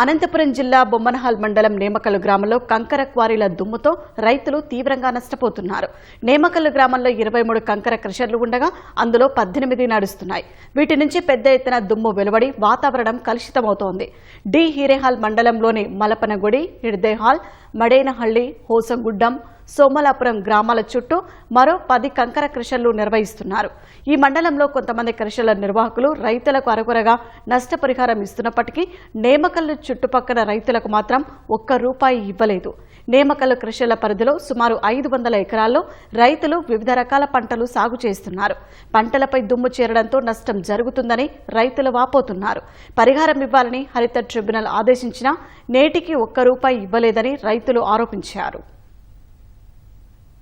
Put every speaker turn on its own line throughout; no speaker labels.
అనంతపురం జిల్లా బొమ్మనహాల్ మండలం నేమకల్లు గ్రామంలో కంకర క్వారీల దుమ్ముతో రైతులు తీవ్రంగా నష్టపోతున్నారు. నేమకల్లు గ్రామంలో ఇరవై మూడు కంకర క్రషర్లు ఉండగా అందులో పద్దెనిమిది నడుస్తున్నాయి. వీటి నుంచి పెద్ద ఎత్తున దుమ్ము వెలువడి వాతావరణం కలుషితమవుతోంది. డి. హీరేహాల్ మండలంలోని మలపనగుడి హిడ్దేహాల్ మడేనహళ్ళి హోసంగుడ్డం సోమలాపురం గ్రామాల చుట్టూ మరో పది కంకర కృషులు నిర్వహిస్తున్నారు. ఈ మండలంలో కొంతమంది కృషిల నిర్వాహకులు రైతులకు అరకొరగా నష్టపరిహారం ఇస్తున్నప్పటికీ నేమకల్లు చుట్టుపక్కల రైతులకు మాత్రం ఒక్క రూపాయి ఇవ్వలేదు. నేమకల్లు కృషిల పరిధిలో సుమారు ఐదు వందల ఎకరాల్లో రైతులు వివిధ రకాల పంటలు సాగు చేస్తున్నారు. పంటలపై దుమ్ము చేరడంతో నష్టం జరుగుతుందని రైతులు వాపోతున్నారు. పరిహారం ఇవ్వాలని హరిత ట్రిబ్యునల్ ఆదేశించినా నేటికి ఒక్క రూపాయి ఇవ్వలేదని రైతులు ఆరోపించారు.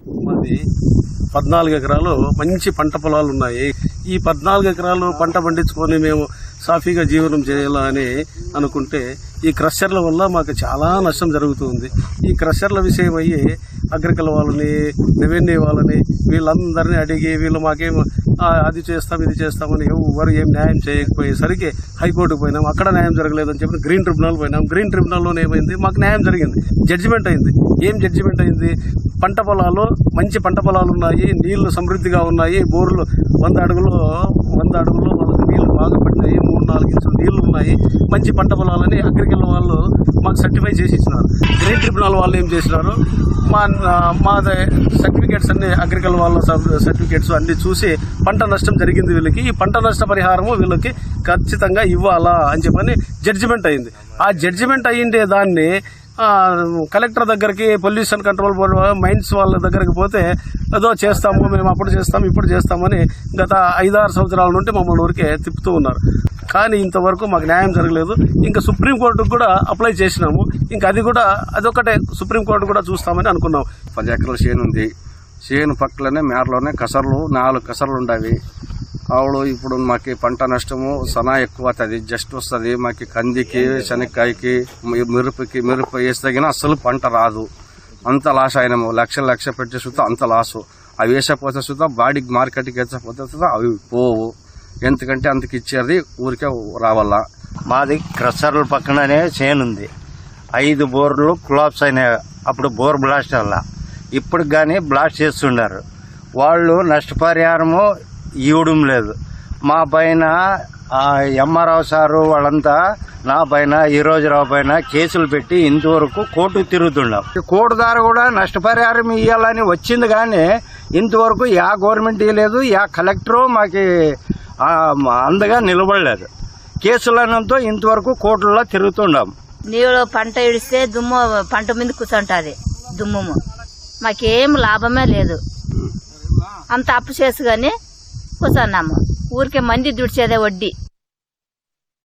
మాది పద్నాలుగు ఎకరాలు మంచి పంట పొలాలు ఉన్నాయి. ఈ పద్నాలుగు ఎకరాలు పంట పండించుకొని మేము సాఫీగా జీవనం చేయాలని అనుకుంటే ఈ క్రషర్ల వల్ల మాకు చాలా నష్టం జరుగుతుంది. ఈ క్రషర్ల విషయం అయ్యి అగ్రికల్ వాళ్ళని రెవెన్యూ వాళ్ళని వీళ్ళందరినీ అడిగి వీళ్ళు మాకేం అది చేస్తాం ఇది చేస్తామని ఎవరు ఏం న్యాయం చేయకపోయేసరికి హైకోర్టుకు పోయినాం. అక్కడ న్యాయం జరగలేదని చెప్పి గ్రీన్ ట్రిబ్యునల్ పోయినాం. గ్రీన్ ట్రిబ్యునల్లోనే ఏమైంది? మాకు న్యాయం జరిగింది. జడ్జిమెంట్ అయింది. ఏం జడ్జిమెంట్ అయింది? పంట పొలాలు మంచి పంట పొలాలు ఉన్నాయి నీళ్ళు సమృద్ధిగా ఉన్నాయి బోర్లు వంద అడుగులు వంద అడుగులు వాళ్ళకి నీళ్ళు బాగా పడినాయి మూడు నాలుగు ఇంచులు నీళ్ళు ఉన్నాయి. మంచి పంట పొలాలని అగ్రికల్ వాళ్ళు సర్టిఫై చేసి ఇచ్చినారు. గ్రేట్ ట్రిబ్యునల్ వాళ్ళు ఏం చేసినారు? మా మా సర్టిఫికేట్స్ అన్ని అగ్రికల్ వాళ్ళ సర్టిఫికేట్స్ అన్ని చూసి పంట నష్టం జరిగింది వీళ్ళకి. ఈ పంట నష్ట పరిహారము వీళ్ళకి ఖచ్చితంగా ఇవ్వాలా అని చెప్పని జడ్జిమెంట్ అయింది. ఆ జడ్జిమెంట్ అయ్యిండే దాన్ని కలెక్టర్ దగ్గరికి పొల్యూషన్ కంట్రోల్ బోర్డు మైన్స్ వాళ్ళ దగ్గరికి పోతే ఏదో చేస్తాము మేము అప్పుడు చేస్తాము ఇప్పుడు చేస్తామని గత ఐదారు సంవత్సరాల నుండి మమ్మల్ని ఊరికే తిప్పుతూ ఉన్నారు. కానీ ఇంతవరకు మాకు న్యాయం జరగలేదు. ఇంకా సుప్రీంకోర్టుకు కూడా అప్లై చేసినాము. ఇంకా అది కూడా అదొకటే సుప్రీంకోర్టు కూడా చూస్తామని అనుకున్నాం.
పది ఎకరాల చేను ఉంది. చేను పక్కలనే మేరలోనే కసర్లు నాలుగు కసర్లు ఉండవి. ఆవిడ ఇప్పుడు మాకు పంట నష్టము సనా ఎక్కువ అవుతుంది జస్ట్ వస్తుంది మాకు కందికి శనక్కాయకి మిరపకి మిరప వేస్తే తగిన అస్సలు పంట రాదు. అంత లాస్ అయినాము. లక్ష లక్ష పెట్టే చూస్తే అంత లాసు. అవి వేసపోతే చూద్దా బాడీకి మార్కెట్కి వేసపోతే చూద్దా అవి పోవు. ఎందుకంటే అంతకి ఇచ్చేది ఊరికే రావాలా
మాది క్రషర్ల పక్కననే చేను ఉంది. ఐదు బోర్లు క్లాప్స్ అయినాయి. అప్పుడు బోర్ బ్లాస్ట్ వల్ల. ఇప్పుడు కానీ బ్లాస్ట్ చేస్తున్నారు వాళ్ళు నష్టపరిహారము ఇవ్వడం లేదు. మా పైన ఎంఆర్ఓ సారు వాళ్ళంతా నా పైన ఈ పైన కేసులు పెట్టి ఇంతవరకు కోర్టు తిరుగుతున్నాం కోర్టు ద్వారా కూడా నష్టపరిహారం ఇవ్వాలని వచ్చింది కానీ ఇంతవరకు యా గవర్నమెంట్ ఇవ్వలేదు యా కలెక్టరు మాకు అందగా నిలబడలేదు. కేసులనంతో ఇంతవరకు కోర్టుల్లో తిరుగుతుండాం.
నీళ్ళు పంట ఇడిస్తే దుమ్ము పంట మీద కూర్చుంటుంది దుమ్ము మాకేం లాభమే లేదు. అంత అప్పు చేసి కానీ కూర్చున్నాము. ఊరికే మంది దుడిచేదే వడ్డీ.